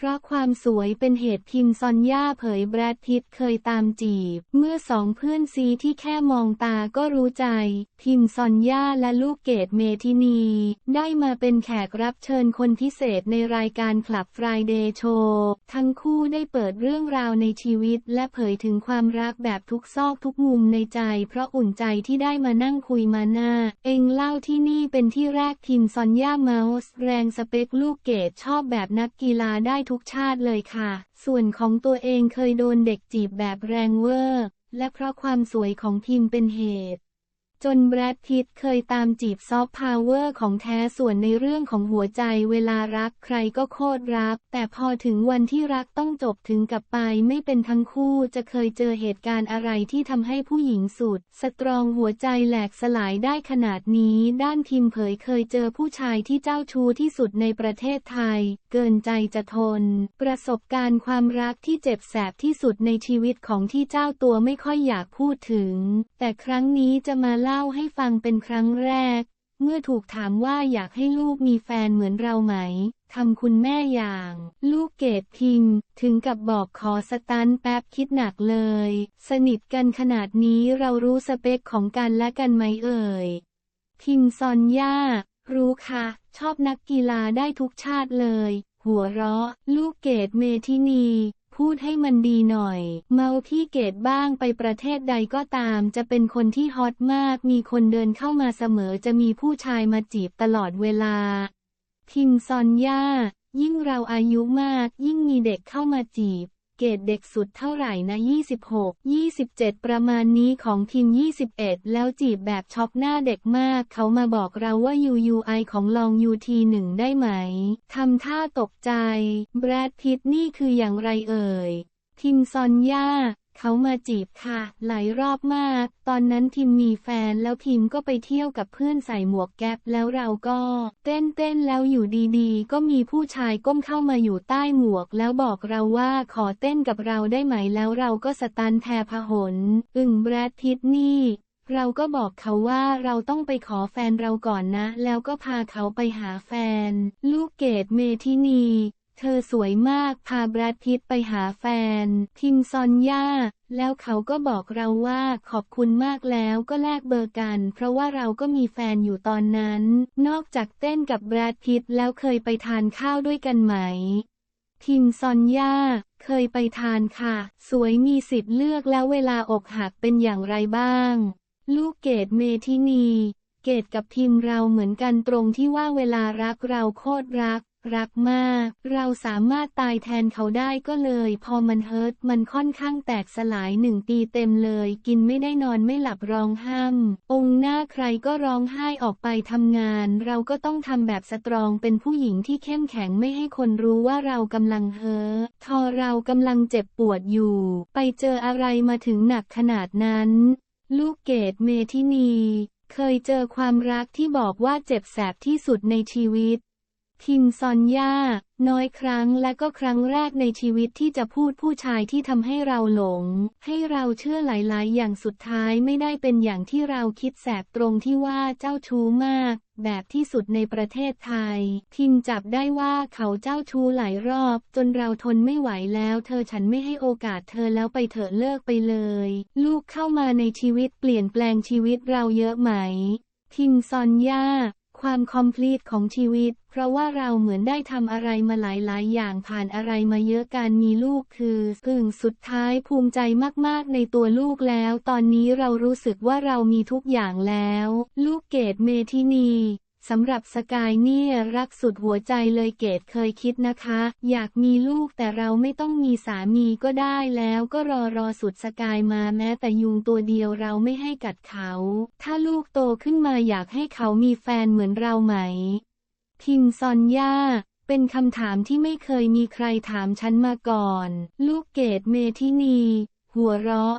เพราะความสวยเป็นเหตุคิมซอนย่าเผยแบรดพิตเคยตามจีบ เมื่อสองเพื่อนซีที่แค่มองตาก็รู้ใจ คิมซอนย่าและลูกเกดเมทินี ได้มาเป็นแขกรับเชิญคนพิเศษในรายการคลับฟรายเดย์โชว์ทั้งคู่ได้เปิดเรื่องราวในชีวิต และเผยถึงความรักแบบทุกซอกทุกมุมในใจ เพราะอุ่นใจที่ได้มานั่งคุยมาหน้า เองเล่าที่นี่เป็นที่แรกคิมซอนย่าเมาส์แรงสเปคลูกเกดชอบแบบนักกีฬาได้ทุกชาติเลยค่ะ ส่วนของตัวเองเคยโดนเด็กจีบแบบแรงเวอร์ และเพราะความสวยของพิมเป็นเหตุ จนแบรดพิตเคยตามจีบซอฟต์พาวเวอร์ของแท้ส่วนในเรื่องของหัวใจเวลารักใครก็โคตรรัก แต่พอถึงวันที่รักต้องจบถึงกับไปไม่เป็นทั้งคู่จะเคยเจอเหตุการณ์อะไรที่ทำให้ผู้หญิงสุด สตรองหัวใจแหลกสลายได้ขนาดนี้ด้านพิมเผยเคยเจอผู้ชายที่เจ้าชู้ที่สุดในประเทศไทย เกินใจจะทน ประสบการณ์ความรักที่เจ็บแสบที่สุดในชีวิตของที่เจ้าตัวไม่ค่อยอยากพูดถึง แต่ครั้งนี้จะมาเล่าให้ฟังเป็นครั้งแรก เมื่อถูกถามว่าอยากให้ลูกมีแฟนเหมือนเราไหมทำคุณแม่อย่าง ลูกเกดพิมพ์ ถึงกับบอกขอสตันแป๊บคิดหนักเลย สนิทกันขนาดนี้เรารู้สเปคของกันและกันไหมเอ่ย พิมซอนย่า รู้ค่ะ ชอบนักกีฬาได้ทุกชาติเลย หัวเราะ ลูกเกดเมทินี พูดให้มันดีหน่อย เมาพี่เกดบ้างไปประเทศใดก็ตาม จะเป็นคนที่ฮอตมาก มีคนเดินเข้ามาเสมอจะมีผู้ชายมาจีบตลอดเวลาพิมซอนย่า ยิ่งเราอายุมาก ยิ่งมีเด็กเข้ามาจีบ เกรดเด็กสุดเท่าไหร่นะ 26 27 ประมาณนี้ของพิม21 แล้วจีบแบบช็อกหน้าเด็กมาก เขามาบอกเราว่า UUI ของลอง UT 1 ได้ไหม ทำท่าตกใจ แบรดพิตนี่คืออย่างไรเอ่ย ทิมซอนย่า เขามาจีบค่ะ หลายรอบมาก ตอนนั้นทิมมีแฟนแล้วพิมก็ไปเที่ยวกับเพื่อนใส่หมวกแก๊ปแล้วเราก็ เต้นเต้นแล้วอยู่ดีๆ ก็มีผู้ชายก้มเข้ามาอยู่ใต้หมวก แล้วบอกเราว่าขอเต้นกับเราได้ไหมแล้วเราก็สตันแทพหน อึ่งแบรดพิตนี่เราก็บอกเขาว่าเราต้องไปขอแฟนเราก่อนนะ แล้วก็พาเขาไปหาแฟน ลูกเกดเมทินี เธอสวยมากพาแบรดพิตไปหาแฟน ทิมซอนย่า แล้วเขาก็บอกเราว่าขอบคุณมากแล้วก็แลกเบอร์กัน เพราะว่าเราก็มีแฟนอยู่ตอนนั้น นอกจากเต้นกับแบรดพิตแล้วเคยไปทานข้าวด้วยกันไหม ทิมซอนย่า เคยไปทานค่ะ สวยมีสิทธิ์เลือกแล้วเวลาอกหักเป็นอย่างไรบ้าง ลูกเกดเมทินี เกดกับทิมเราเหมือนกันตรงที่ว่าเวลารักเราโคตรรัก รักมาก เราสามารถตายแทนเขาได้ก็เลย พอมันเฮิร์ตมันค่อนข้างแตกสลายหนึ่งปีเต็มเลย กินไม่ได้นอนไม่หลับร้องห้ามองหน้าใครก็ร้องไห้ออกไปทำงาน เราก็ต้องทำแบบสตรองเป็นผู้หญิงที่เข้มแข็งไม่ให้คนรู้ว่าเรากำลังเฮ้อทอเรากำลังเจ็บปวดอยู่ ไปเจออะไรมาถึงหนักขนาดนั้น ลูกเกดเมทินี เคยเจอความรักที่บอกว่าเจ็บแสบที่สุดในชีวิต ทิมซอนย่า น้อยครั้งและก็ครั้งแรกในชีวิตที่จะพูดผู้ชายที่ทำให้เราหลง ให้เราเชื่อหลาย ๆ อย่างสุดท้ายไม่ได้เป็นอย่างที่เราคิดแสบตรงที่ว่าเจ้าชู้มาก แบบที่สุดในประเทศไทยทิมจับได้ว่าเขาเจ้าชู้หลายรอบ จนเราทนไม่ไหวแล้ว เธอฉันไม่ให้โอกาสเธอแล้วไปเถอะเลิกไปเลย ลูกเข้ามาในชีวิตเปลี่ยนแปลงชีวิตเราเยอะไหมทิมซอนย่า ความคอมพลีทของชีวิต เพราะว่าเราเหมือนได้ทำอะไรมาหลาย ๆ อย่างผ่านอะไรมาเยอะการมีลูกคือพึ่งสุดท้ายภูมิใจมาก ๆ ในตัวลูกแล้ว ตอนนี้เรารู้สึกว่าเรามีทุกอย่างแล้ว ลูกเกดเมทินี สำหรับสกายเนี่ยรักสุดหัวใจเลยเกดเคยคิดนะคะ อยากมีลูกแต่เราไม่ต้องมีสามีก็ได้แล้วก็รอรอสุดสกายมาแม้แต่ยุงตัวเดียวเราไม่ให้กัดเขา ถ้าลูกโตขึ้นมาอยากให้เขามีแฟนเหมือนเราไหมทิมซอนย่าเป็นคำถามที่ไม่เคยมีใครถามฉันมาก่อน ลูกเกดเมทินี หัวเราะ